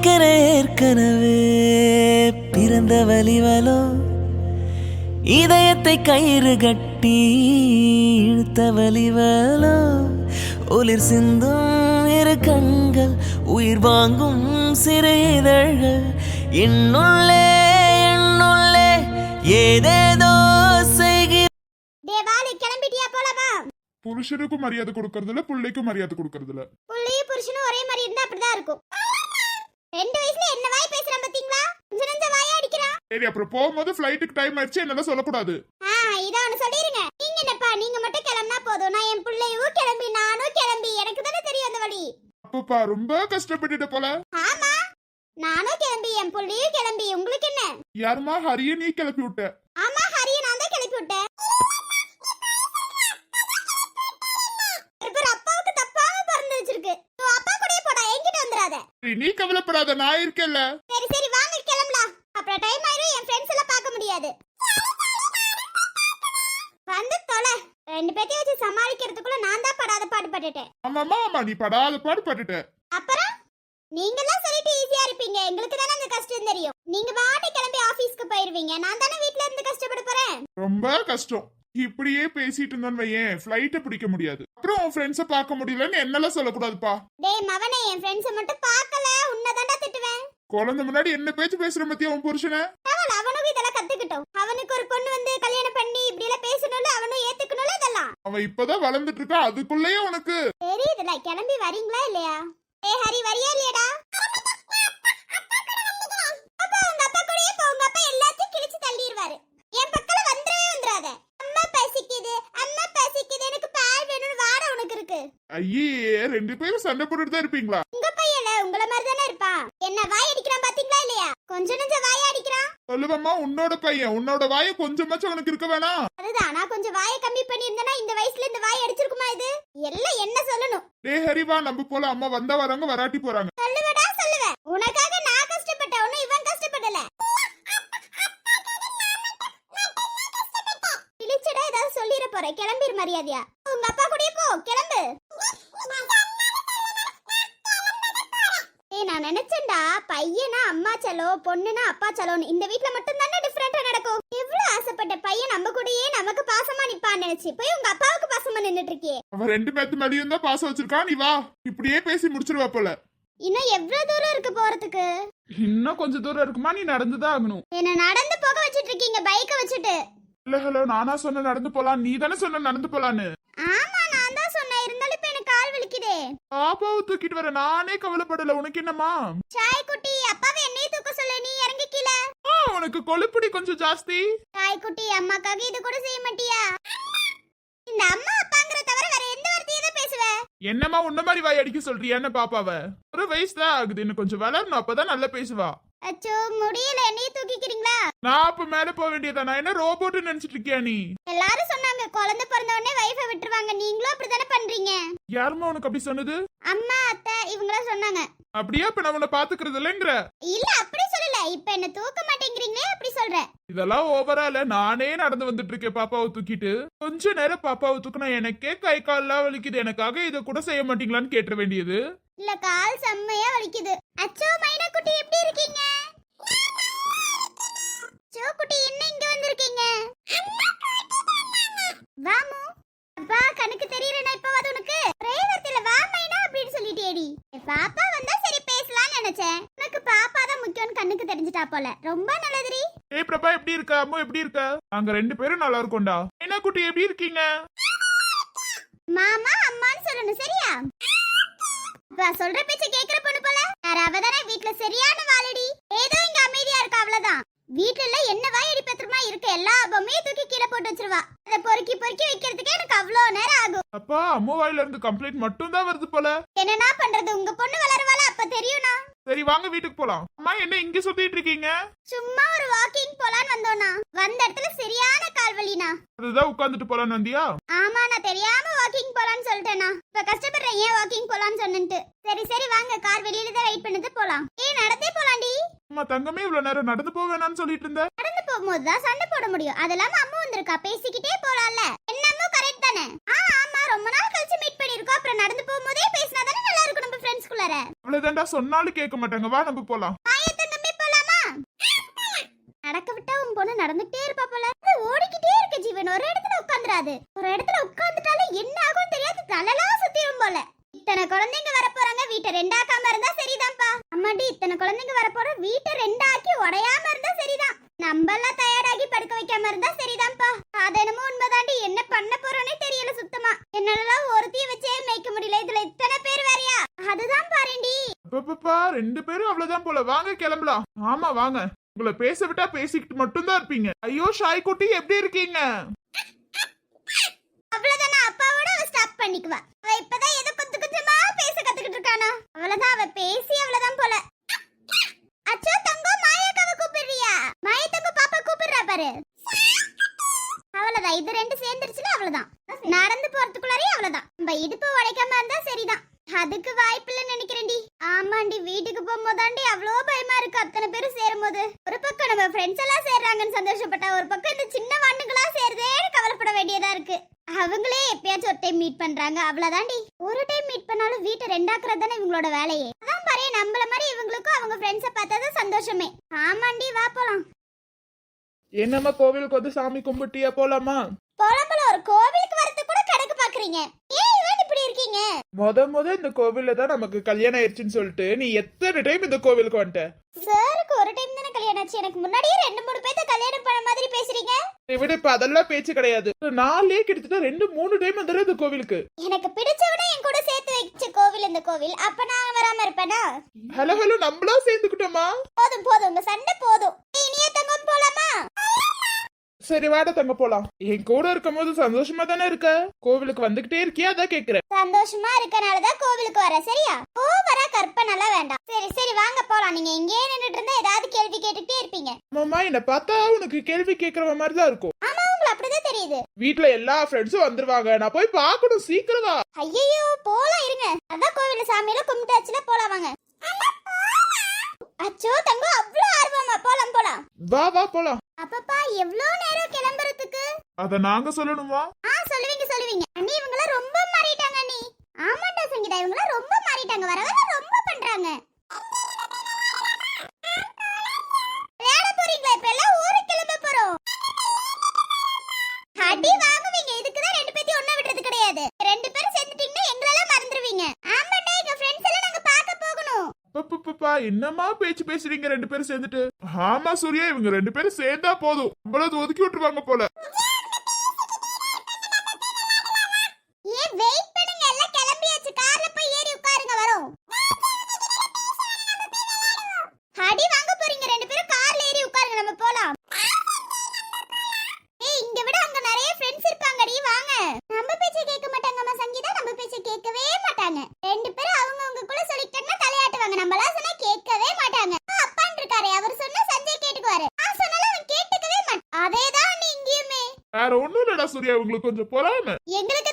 எனக்கென ஏற்கனவே. பிறந்த வலிவலோ இதயத்தை கயிறு கட்டி இழுத்த வலிவலோ ஒளிர் சிந்தும் இரு கண்கள் உயிர் வாங்கும் சிறு இதழ்கள் என்னுள்ளே என்னுள்ளே ஏதேதோ புருஷனுக்கும் மரியாதை கொடுக்கறதுல பிள்ளைக்கும் மரியாதை கொடுக்கறதுல புள்ளையும் புருஷனும் ஒரே மாதிரி இருந்தா அப்படிதான் இருக்கும். ரெண்டு வயசுல என்ன வாய் பேசுறான் பாத்தீங்களா? கொஞ்ச நஞ்ச வாயா அடிக்கிறான் சரி அப்புறம் போகும்போது ஃபிளைட்டுக்கு டைம் ஆயிடுச்சு என்னெல்லாம் சொல்லக்கூடாது. ஆ இத ஒண்ணு சொல்லிருங்க. நீங்க என்னப்பா நீங்க மட்டும் கிளம்பினா போதும். நான் என் பிள்ளையும் கிளம்பி நானும் கிளம்பி. எனக்கு தானே தெரியும் அந்த வழி. அப்பப்பா ரொம்ப கஷ்டப்பட்டுட்ட போல. ஆமா. நானும் கிளம்பி என் புள்ளையும் கிளம்பி. உங்களுக்கு என்ன? யாருமா ஹரிய நீ கிளப்பி விட்ட? ஆமா ஹரிய நான் தான் கிளப்பி விட்டேன் இவர் அப்பாவுக்கு தப்பாம பிறந்து வச்சிருக்கு நீ அப்பா கூடயே போடா என்கிட்ட வந்துடாத சரி, நீ கவலைப்படாத நான் இருக்கேன்ல. சரி சரி வாங்க கிளம்பலாம். அப்புறம் டைம் ஆயிரும் என் ஃப்ரெண்ட்ஸ் எல்லாம் பார்க்க முடியாது. வந்து தொலை. ரெண்டு பேத்தையும் வச்சு சமாளிக்கிறதுக்குள்ள நான் தான் படாத பாடு பட்டுட்டேன். ஆமாமா ஆமா நீ படாத பாடு பட்டுட்ட. அப்புறம்? நீங்க தான் சொல்லிட்டு ஈஸியா இருப்பீங்க. எங்களுக்கு தானே அந்த கஷ்டம் தெரியும். நீங்க வாட்டி கிளம்பி ஆபீஸ்க்கு போயிருவீங்க. நான் தானே வீட்ல இருந்து கஷ்டப்பட போறேன்? ரொம்ப கஷ்டம். இப்படியே பேசிட்டு இருந்தோன்னு வையேன். ஃபிளைட்டை பிடிக்க முடியாது. அப்புறம் உன் ஃப்ரெண்ட்ஸை பார்க்க முடியலன்னு என்னெல்லாம் சொல்லக்கூடாதுப்பா? டேய் மவனே என் ஃப்ரெண்ட்ஸை மட்டும் பார்க்கல. உன்னதாண்டா திட்டுவேன். குழந்தை முன்னாடி என்ன பேச்சு பேசுற பத்தியா உன் புருஷனை? அவன் அவனுக்கும் இதெல்லாம் கத்துக்கிட்டோம். அவனுக்கு ஒரு பொண்ணு வந்து கல்யாணம் பண்ணி இப்படி எல்லாம் பேசணும்ல அவனும் ஏத்துக்கணும்ல இதெல்லாம். அவன் இப்பதான் வளர்ந்துட்டு இருக்கா அதுக்குள்ளேயே உனக்கு. தெரியுதுல கிளம்பி வரீங்களா இல்லையா? ஏ ஹரி வரியா இல்லையாடா அப்பா உங்க அப்பா கூடயே போ உங்க அப்பா எல்லாத்தையும் கிழிச்சு தள்ளிடுவாரு என் பக்கத்துல வந்துடவே வந்துடாத அம்மா பசிக்குது அம்மா பசிக்குது எனக்கு பால் வேணும்னு வாட உனக்கு இருக்கு ஐயே ரெண்டு பேரும் சண்டை போட்டுட்டு தான் இருப்பீங்களா? உங்க பையல உங்கள மாதிரி தானே இருப்பான் என்ன வாய் அடிக்கிறான் பாத்தீங்களா இல்லையா? கொஞ்ச நெஞ்ச வாய் அடிக்கிறான். சொல்லுவம்மா உன்னோட பையன். உன்னோட வாய கொஞ்சமாச்சும் அவனுக்கு இருக்க வேணாம் அதுதான் நான் கொஞ்சம் வாயை கம்மி பண்ணியிருந்தேன்னா இந்த வயசுல இந்த வாய் அடிச்சிருக்குமா இது? எல்லாம் என்ன சொல்லணும்? டே ஹரிவா நம்ம போல அம்மா வந்தா வராங்க வராட்டி போறாங்க. சொல்லுவடா சொல்லுவேன் உனக்காக நான் கஷ்டப்பட்டேன் ஒன்னும் இவன் கஷ்டப்படல. ஏதாவது சொல்லிட போறேன். கிளம்பிரு மரியாதையா. உங்க அப்பா கூடயே போ கிளம்பு. நினைச்சேன்டா பையனா அம்மா செலோ பொண்ணுனா அப்பா செலோன்னு இந்த வீட்ல மட்டும் தானே டிஃபரெண்டா நடக்கும். எவ்வளவு ஆசைப்பட்ட பையன் நம்ம கூடயே நமக்கு பாசமா நிப்பான்னு நினைச்சு போய் உங்க அப்பாவுக்கு பாசமா நின்னுட்டு இருக்கியே அவன் ரெண்டு பேத்து மேலேயும் தான் பாசம் வச்சிருக்கான் நீ வா. இப்படியே பேசி முடிச்சிருவா போல. இன்னும் எவ்வளவு தூரம் இருக்கு போறதுக்கு? இன்னும் கொஞ்சம் தூரம் இருக்குமா நீ நடந்துதான் ஆகணும். என்ன நடந்து போக வச்சிட்டு இருக்கீங்க பைக்க வச்சுட்டு. இல்ல ஹலோ நானா சொன்ன நடந்து போலாம் நீ தானே சொன்ன நடந்து போலான்னு. ஆமா நான் தான் சொன்னேன் இருந்தாலும் இப்ப எனக்கு கால் வலிக்குதே. பாப்பாவை தூக்கிட்டு வர நானே கவலைப்படல. உனக்கு என்னம்மா? சாய் குட்டி அப்பாவை என்னையும் தூக்க சொல்ல நீ இறங்கி கீழே. ஆ, உனக்கு கொழுப்புடி கொஞ்சம் ஜாஸ்தி. சாய் குட்டி அம்மாக்காக இது கூட செய்ய மாட்டியா? இந்த அம்மா அப்பாங்கிற தவிர வேற எந்த வார்த்தையை தான் பேசுவ? என்னம்மா உன்ன மாதிரி வாய் அடிக்க சொல்றியான்னு பாப்பாவ? ஒரு வயசு தான் ஆகுது. இன்னும் கொஞ்சம் வளரணும். அப்பதான் நல்லா பேசுவா. அச்சோ முடியல. என்னையும் தூக்கிக்கிறீங்களா? நான் அப்ப மேல போக வேண்டியதா? நான் என்ன ரோபோட் நினைச்சிட்டு இருக்கியா நீ? எல்லாரும் சொன்னாங்க குழந்தை பிறந்த உடனே வைஃபை விட்டுருவாங்க. நீங்களும் அப்படிதானே பண்றீங்க? யாரும்மா உனக்கு அப்படி சொன்னது? அம்மா அத்தை இவங்களாம் சொன்னாங்க. அப்படியே? இப்ப நான் உன்னை பாத்துக்கிறது இல்லைங்கிற இல்ல அப்படி சொல்லல. இப்ப என்ன தூக்க மாட்டேங்கிறீங்களே அப்படி சொல்றேன் இதெல்லாம் ஓவரா இல்ல? நானே நடந்து வந்துட்டு இருக்கேன் பாப்பாவை தூக்கிட்டு. கொஞ்ச நேரம் பாப்பாவை தூக்குனா எனக்கே கை கால்லாம் வலிக்குது. எனக்காக இதை கூட செய்ய மாட்டீங்களான்னு கேட்டுற வேண்டியது. இல்ல கால் செம்மையா வலிக்குது. அச்சோ மைனா குட்டி எப்படி இருக்கீங்க? அச்சோ குட்டி என்ன இங்க வந்திருக்கீங்க? வாமு அப்பா கண்ணுக்கு தெரியறனா இப்ப வது உனக்கு? பிரேதத்துல வா மைனா அப்படின்னு சொல்லிட்டேடி பாப்பா வந்தா சரி பேசலாம்னு நினைச்சேன். உனக்கு பாப்பா தான் முக்கியம்னு கண்ணுக்கு தெரிஞ்சிட்டா போல. ரொம்ப நல்லதுரி ஏய் பிரபா எப்படி இருக்க? அம்மா எப்படி இருக்க? நாங்க ரெண்டு பேரும் நல்லா இருக்கோம்டா. என்ன குட்டி எப்படி இருக்கீங்க? மாமா அம்மான்னு சொல்லணும் சரியா? அப்பா சொல்ற பேச்ச கேக்குற பொண்ணு போல. வேற அவதானே வீட்ல சரியான வாழடி ஏதோ இங்க அமைதியா இருக்கா அவ்வளவுதான். வீட்ல எல்லாம் என்ன வாயடி பத்திரமா இருக்க? எல்லா பொம்மையும் தூக்கி கீழே போட்டு வச்சிருவா. அதை பொறுக்கி பொறுக்கி வைக்கிறதுக்கே எனக்கு அவ்வளோ நேரம் ஆகும். அப்பா அம்மா வாயில இருந்து கம்ப்ளைண்ட் மட்டும் தான் வருது போல. என்னன்னா பண்றது? உங்க பொண்ணு வளருவாளா? அப்ப தெரியும்னா சரி வாங்க வீட்டுக்கு போலாம். அம்மா என்ன இங்க சுத்திட்டு இருக்கீங்க? சும்மா ஒரு வாக்கிங் போலான்னு வந்தோம்னா. வந்த இடத்துல சரியான கால் வலினா. அதுதான் உட்காந்துட்டு போலான்னு வந்தியா? ஆமா நான் தெரியாம வாக்கிங் போலான்னு சொல்லிட்டேனா இப்ப கஷ்டப்படுறேன் ஏன் வாக்கிங் போலான்னு சொன்னேன்ட்டு. சரி சரி வாங்க. கார் வெளியில தான் வெயிட் பண்ணது போலாம். ஏய் நடந்தே போலாம்டி அம்மா தங்கமே இவ்வளவு நேரம் நடந்து போக வேணாம்னு சொல்லிட்டு இருந்த. நடந்து போகும்போது தான் சண்டை போட முடியும். அதெல்லாம் அம்மா வந்திருக்கா. பேசிக்கிட்டே போலாம்ல. என்னமோ கரெக்ட் தானே? ஆ ஆமா ரொம்ப நாள் கழிச்சு மீட் பண்ணிருக்கோம் அப்புறம் நடந்து போகும்போதே பேசினா தானே நல்லா இருக்கும் நம்ம ஃப்ரெண்ட்ஸ்குள்ள உள்ளார அவ்வளவுதான்டா சொன்னாலும் கேட்க மாட்டாங்க. வா நம்ம போலாம். நடக்க விட்டா உன் பொண்ணு நடந்துட்டே இருப்பா போல. ஓடிக்கிட்டே இருக்கு ஜீவன். ஒரு இடத்துல உட்காந்துராது ஒரு இடத்துல உட்காந்துட்டாலே என்ன ஆகும் தெரியாது. தலைலாம் சுத்திரும் போல. இத்தனை குழந்தைங்க வர போறாங்க வீட்டை ரெண்டாக்காம இருந்தா சரிதான்ப்பா. அம்மாடி இத்தனை குழந்தைங்க வர போற வீட்டை ரெண்டாக்கி உடையாம இருந்தா சரிதான். நம்ம எல்லாம் தயாராகி படுக்க வைக்காம இருந்தா சரிதான்ப்பா. அது என்னமோ உண்மைதாண்டி. என்ன பண்ண போறோனே தெரியல சுத்தமா. என்னாலலாம் ஒருத்திய வச்சே மேய்க்க முடியல. இதுல இத்தனை பேர் வேறயா? அதுதான் பாருண்டி. அப்பப்பா ரெண்டு பேரும் அவ்வளவுதான் போல. வாங்க கிளம்பலாம். ஆமா வாங்க. உங்களை பேச விட்டா பேசிக்கிட்டு மட்டும்தான் இருப்பீங்க. ஐயோ ஷாய் குட்டி எப்படி இருக்கீங்க? அவ்வளவுதானா? அப்பாவோட அவ ஸ்டாப் பண்ணிக்குவா. அவ இப்பதான் ஏதோ கொஞ்சம் கொஞ்சமா பேச கத்துக்கிட்டு இருக்கானா. அவ்வளவுதான் அவ பேசி அவ்வளவுதான் போல. அச்சோ தங்கம் மாயாக்காவை கூப்பிடுறியா? மாய தங்கம் பாப்பா கூப்பிடுறா பாரு. அவ்வளவுதான். இது ரெண்டு சேர்ந்துருச்சுன்னா அவ்வளவுதான். நடந்து போறதுக்குள்ளாரே அவ்வளவுதான். நம்ம இடுப்பு உடைக்காம இருந்தா சரிதான். அதுக்கு வாய்ப்பில்லைன்னு நினைக்கிறேன்டி. ஆமாண்டி வீட்டுக்கு போகும்போதாண்டி அவ்வளோ பயமா இருக்கு. அத்தனை பேரும் சேரும்போது. ஒரு பக்கம் நம்ம ஃப்ரெண்ட்ஸ் எல்லாம் சேர்றாங்கன்னு சந்தோஷப்பட்டா ஒரு பக்கம் இந்த சின்ன வாண்டுகளா சேருதேன்னு கவலைப்பட வேண்டியதா இருக்கு. அவங்களே எப்பயாச்சும் ஒரு டைம் மீட் பண்றாங்க. அவ்வளவுதாண்டி. ஒரு டைம் மீட் பண்ணாலும் வீட்டை ரெண்டாக்குறது தானே இவங்களோட வேலையே. அதான் பாரு நம்மள மாதிரி இவங்களுக்கும் அவங்க ஃப்ரெண்ட்ஸை பார்த்தா சந்தோஷமே. ஆமாண்டி வா போலாம். என்னம்மா கோவிலுக்கு வந்து சாமி கும்பிட்டியா போலாமா? போலாம் ஒரு கோவிலுக்கு வரதுக்கு கூட கணக்கு பாக்குறீங்க. ஏன் இருக்கீங்க முத முத இந்த கோவில்ல தான் நமக்கு கல்யாணம் ஆயிடுச்சுன்னு சொல்லிட்டு நீ எத்தனை டைம் இந்த கோவிலுக்கு வந்துட்ட? சாருக்கு ஒரு டைம் தானே கல்யாணம் ஆச்சு. எனக்கு முன்னாடியே ரெண்டு மூணு பேர்த்த கல்யாணம் பண்ண மாதிரி பேசுறீங்க. விட இப்ப அதெல்லாம் பேச்சு கிடையாது. நாளே கிட்டத்தட்ட ரெண்டு மூணு டைம் வந்துடுற இந்த கோவிலுக்கு. எனக்கு பிடிச்சவனை என் கூட சேர்த்து வச்ச கோவில் இந்த கோவில். அப்ப நான் வராம இருப்பேனா? ஹலோ ஹலோ நம்மளா சேர்ந்துக்கிட்டோமா? போதும் போதும். உங்க சண்டை போதும். சரி வாட தங்க போலாம். என் கூட இருக்கும்போது சந்தோஷமா தானே இருக்க? கோவிலுக்கு வந்துகிட்டே இருக்கியா? அதான் கேக்குறேன். சந்தோஷமா இருக்கனாலதான் கோவிலுக்கு வர சரியா? ஓவரா கற்பனெல்லாம் வேண்டாம். சரி சரி வாங்க போலாம். நீங்க இங்கேயே நின்னுட்டு இருந்தா ஏதாவது கேள்வி கேட்டுட்டே இருப்பீங்க. மாமா என்ன பார்த்தா உனக்கு கேள்வி கேக்குற மாதிரி தான் இருக்கும். ஆமா உங்களுக்கு அப்படிதான் தெரியுது. வீட்ல எல்லா ஃப்ரெண்ட்ஸும் வந்துருவாங்க. நான் போய் பார்க்கணும் சீக்கிரம். வா ஐயோ போலாம் இருங்க. அதான் கோவில்ல சாமியெல்லாம் கும்பிட்டாச்சுல போலாம் வாங்க. அச்சோ தங்கம் அவ்வளவு ஆர்வமா. போலாம் போலாம். வா வா போலாம். அப்பப்பா எவ்வளவு நேரம் கிளம்புறதுக்கு? அத நாங்க சொல்லணுமா? ஆ சொல்லுவீங்க சொல்லுவீங்க. அண்ணி இவங்கலாம் ரொம்ப மாறிட்டாங்க அண்ணி. ஆமாண்டா சங்கீதா இவங்கலாம் ரொம்ப மாறிட்டாங்க. வர வர ரொம்ப பண்றாங்க. விளையாட போறீங்களா? இப்ப எல்லாம் ஊருக்கு கிளம்ப போறோம். அடி வாங்குவீங்க. இதுக்கு தான் ரெண்டு பேத்தையும் ஒண்ணா விடுறது கிடையாது. ரெண்டு பேரும் சேர்ந்துட்டீங்கன்னா எங்களெல்லாம் மறந்துடுவீங்க ஆமாண்டா எங்க ஃப்ரெண்ட்ஸ் எல்லாம் நாங்க பார்க்க போகணும். பப்பா என்னம்மா பேச்சு பேசுறீங்க ரெண்டு பேரும் சேர்ந்துட்டு? ஆமா சூர்யா இவங்க ரெண்டு பேரும் சேர்ந்தா போதும். நம்மளது ஒதுக்கி விட்டுருவாங்க போல ஏன் வெயிட் பண்ணுங்க எல்லாம் கிளம்பியாச்சு கார்ல போய் ஏறி உட்காருங்க வரோம் அடி வாங்க போறீங்க ரெண்டு பேரும் கார்ல ஏறி உட்காருங்க நம்ம போலாம் ஏய் இங்க விட அங்க நிறைய ஃப்ரெண்ட்ஸ் இருப்பாங்கடி வாங்க நம்ம பேச்ச கேட்க மாட்டாங்கம்மா சங்கீதா நம்ம பேச்ச கேட்கவே மாட்டாங்க ரெண்டு பேரும் அவங்க அவங்கக்குள்ள சொல்லிட்டாங்கன்னா தலையாட்டுவாங்க நம்மளா சொன்னா கேட்கவே மாட்டாங்க ஆ, அப்பான்னு இருக்காரு அவர் சொன்னா சஞ்சய் கேட்டுக்குவாரு நான் சொன்னாலும் அவன் கேட்டுக்கவே மாட்டான் அதேதான் நீ இங்கேயுமே வேற ஒண்ணும் இல்லடா சூர்யா உங்களுக்கு கொஞ்சம் பொறாம. எங்களுக்கு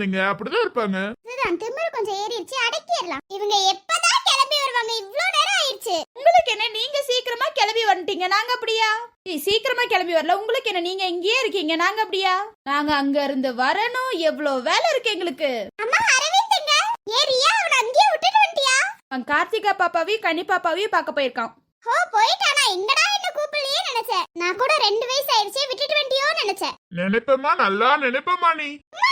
குழந்தைங்க அப்படிதான் இருப்பாங்க. இதுதான் திமிரு கொஞ்சம் ஏறிடுச்சு அடக்கிடலாம். இவங்க எப்பதான் கிளம்பி வருவாங்க? இவ்ளோ நேரம் ஆயிடுச்சு. உங்களுக்கு என்ன நீங்க சீக்கிரமா கிளம்பி வந்துட்டீங்க நாங்க அப்படியா? ஏய், சீக்கிரமா கிளம்பி வரல உங்களுக்கு என்ன நீங்க இங்கேயே இருக்கீங்க நாங்க அப்படியா? நாங்க அங்க இருந்து வரணும் எவ்வளவு வேலை இருக்கு எங்களுக்கு. அம்மா அரவிந்த்ங்க. ஏ ரியா அவன அங்கேயே விட்டுட்டு வந்துட்டியா? அவன் கார்த்திகா பாப்பாவையும் கனி பாப்பாவையும் பார்க்க போயிருக்கான். ஹோ போயிட்டானா எங்கடா என்ன கூப்பிடலையே நினைச்சேன் நான் கூட ரெண்டு வயசு ஆயிடுச்சு விட்டுட்டு வந்துட்டியோ நினைச்சேன் நினைப்பமா நல்லா நினைப்பமா நீ. அம்மா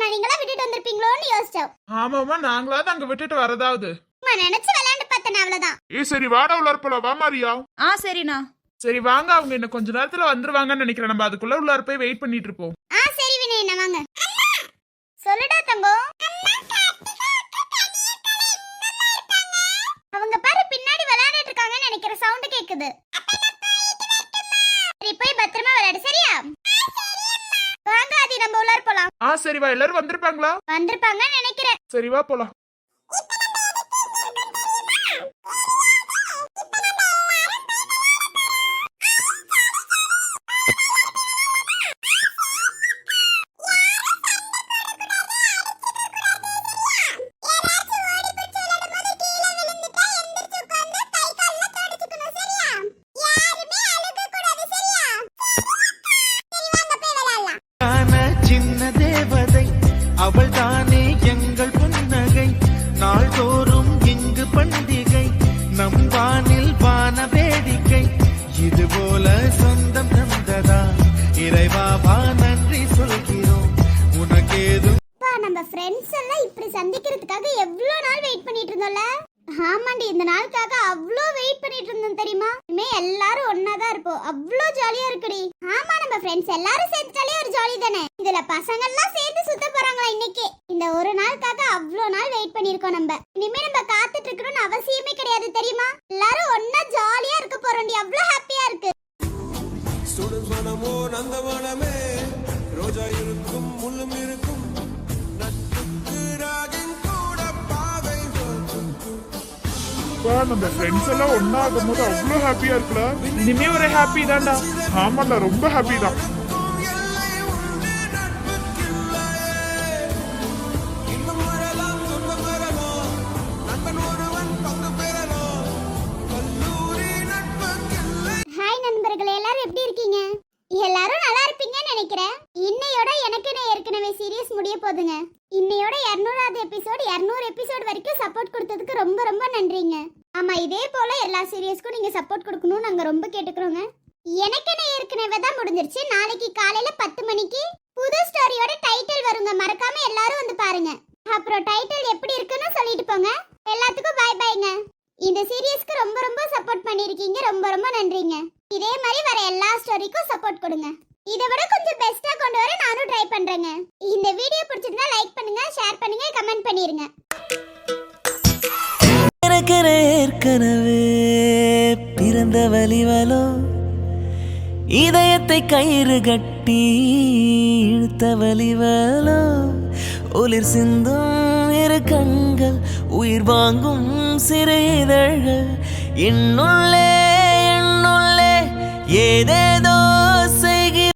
நான் நீங்களா விட்டுட்டு வந்திருப்பீங்களோன்னு யோசிச்சோம். ஆமாமா நாங்களாவது அங்க விட்டுட்டு வரதாவது. அம்மா நினைச்சு விளையாண்டு பார்த்தேன் அவ்வளவுதான். ஏ சரி வாடா உள்ளார போலாம். வா மாரியா. ஆ சரிண்ணா. சரி வாங்க. அவங்க இன்னும் கொஞ்ச நேரத்துல வந்துருவாங்கன்னு நினைக்கிறேன். நம்ம அதுக்குள்ள உள்ளார போய் வெயிட் பண்ணிட்டு இருப்போம். ஆ சரி வினய் என்ன வாங்க. சொல்லுடா தங்கம். அவங்க பாரு பின்னாடி விளையாடிட்டு இருக்காங்கன்னு நினைக்கிற சவுண்ட் கேக்குது. சரி போய் பத்திரமா விளையாடு சரியா? வாங்க ஆதி நம்ம உள்ளார போலாம் ஆ சரி வா எல்லாரும் வந்திருப்பாங்களா? வந்திருப்பாங்கன்னு நினைக்கிறேன். சரி வா போலாம். ஃப்ரெண்ட்ஸ் எல்லாம் இப்படி சந்திக்கிறதுக்காக எவ்வளோ நாள் வெயிட் பண்ணிட்டு இருந்தோம்ல ஆமாண்டி இந்த நாளுக்காக அவ்வளோ வெயிட் பண்ணிட்டு இருந்தோம் தெரியுமா? இனிமே எல்லாரும் ஒன்னா தான் இருப்போம். அவ்வளோ ஜாலியா இருக்குடி. ஆமா நம்ம ஃப்ரெண்ட்ஸ் எல்லாரும் சேர்ந்துட்டாலே ஒரு ஜாலி தானே? இதுல பசங்க எல்லாம் சேர்ந்து சுத்த போறாங்களா இன்னைக்கு? இந்த ஒரு நாளுக்காக அவ்வளோ நாள் வெயிட் பண்ணிருக்கோம் நம்ம. இனிமே நம்ம காத்துட்டு இருக்கணும்னு அவசியமே கிடையாது தெரியுமா? எல்லாரும் ஒன்னா ஜாலியா இருக்க போறோம்டி அவ்வளோ ஹாப்பியா இருக்கு. ஸ்டூடெண்ட்ஸ் நந்தவனமே. ரோஜா இருக்கும் முள்ளும் இருக்கும். அப்பா, நம்ம ஃப்ரெண்ட்ஸ் எல்லாம் ஒன்னா ஆகும் போது அவ்வளோ ஹாப்பியா இருக்குல்ல? இனிமே ஒரு ஹாப்பி தான்டா. ஆமாடா ரொம்ப ஹாப்பி தான். தான் முடிஞ்சிருச்சு. நாளைக்கு காலையில பத்து மணிக்கு புது ஸ்டோரியோட டைட்டில் வருங்க. மறக்காம எல்லாரும் வந்து பாருங்க. அப்புறம் டைட்டில் எப்படி இருக்குன்னு சொல்லிட்டு போங்க. எல்லாத்துக்கும் பாய் பாய்ங்க இந்த சீரியஸ்க்கு ரொம்ப ரொம்ப சப்போர்ட் பண்ணிருக்கீங்க ரொம்ப ரொம்ப நன்றிங்க. இதே மாதிரி வர எல்லா ஸ்டோரிக்கும் சப்போர்ட் கொடுங்க. இதை விட கொஞ்சம் பெஸ்டா கொண்டு வர நானும் ட்ரை பண்றேங்க. இந்த வீடியோ பிடிச்சிருந்தா லைக் பண்ணுங்க ஷேர் பண்ணுங்க கமெண்ட் பண்ணிருங்க. ஏற்கனவே பிறந்த வலிவலோ இதயத்தை கயிறு கட்டி இழுத்த வலிவலோ? ஒளிர் சிந்தும் இரு கண்கள் உயிர் வாங்கும் சிறு இதழ்கள். என்னுள்ளே என்னுள்ளே ஏதேதோ